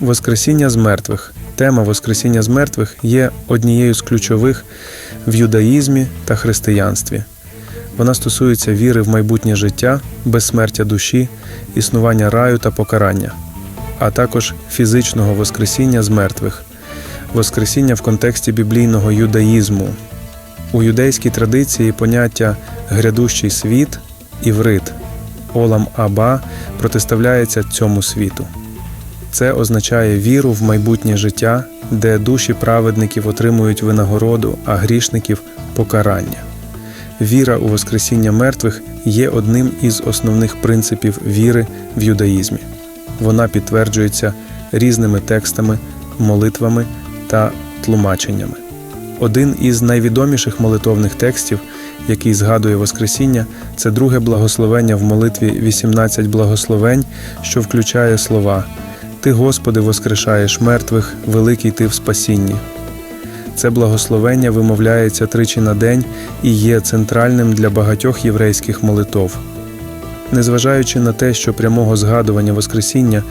Воскресіння з мертвих. Тема Воскресіння з мертвих є однією з ключових в юдаїзмі та християнстві. Вона стосується віри в майбутнє життя, безсмертя душі, існування раю та покарання, а також фізичного Воскресіння з мертвих, Воскресіння в контексті біблійного юдаїзму. У юдейській традиції поняття грядущий світ іврит Олам Аба протиставляється цьому світу. Це означає віру в майбутнє життя, де душі праведників отримують винагороду, а грішників покарання. Віра у Воскресіння мертвих є одним із основних принципів віри в юдаїзмі. Вона підтверджується різними текстами, молитвами та тлумаченнями. Один із найвідоміших молитовних текстів, який згадує Воскресіння, це друге благословення в молитві 18 благословень, що включає слова Ти, Господи, воскрешаєш мертвих, великий ти в спасінні. Це благословення вимовляється тричі на день і є центральним для багатьох єврейських молитов. Незважаючи на те, що прямого згадування Воскресіння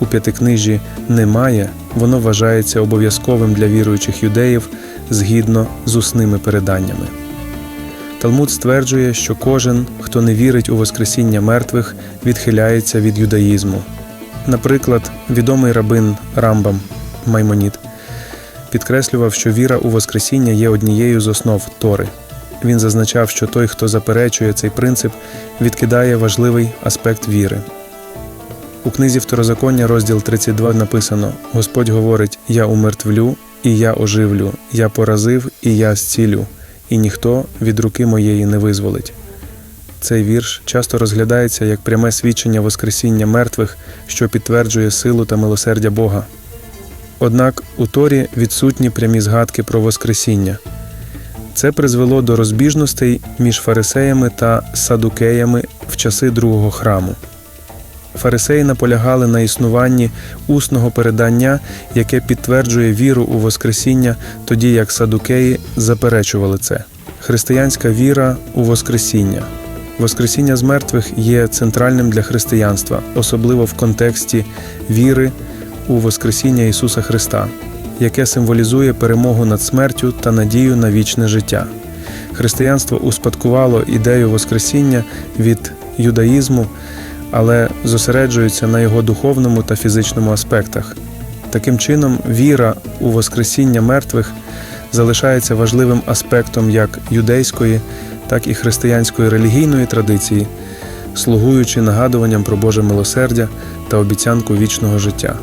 у п'ятикнижі немає, воно вважається обов'язковим для віруючих юдеїв згідно з усними переданнями. Талмуд стверджує, що кожен, хто не вірить у Воскресіння мертвих, відхиляється від юдаїзму. Наприклад, відомий рабин Рамбам Маймоніт підкреслював, що віра у Воскресіння є однією з основ Тори. Він зазначав, що той, хто заперечує цей принцип, відкидає важливий аспект віри. У книзі Второзаконня, розділ 32 написано: Господь говорить: Я умертвлю, і я оживлю, я поразив, і я зцілю, і ніхто від руки моєї не визволить. Цей вірш часто розглядається як пряме свідчення Воскресіння мертвих, що підтверджує силу та милосердя Бога. Однак у Торі відсутні прямі згадки про Воскресіння. Це призвело до розбіжностей між фарисеями та садукеями в часи другого храму. Фарисеї наполягали на існуванні усного передання, яке підтверджує віру у Воскресіння, тоді як садукеї заперечували це. Християнська віра у Воскресіння. Воскресіння з мертвих є центральним для християнства, особливо в контексті віри у Воскресіння Ісуса Христа, яке символізує перемогу над смертю та надію на вічне життя. Християнство успадкувало ідею Воскресіння від юдаїзму, але зосереджується на його духовному та фізичному аспектах. Таким чином, віра у Воскресіння мертвих залишається важливим аспектом як юдейської, так і християнської релігійної традиції, слугуючи нагадуванням про Боже милосердя та обіцянку вічного життя.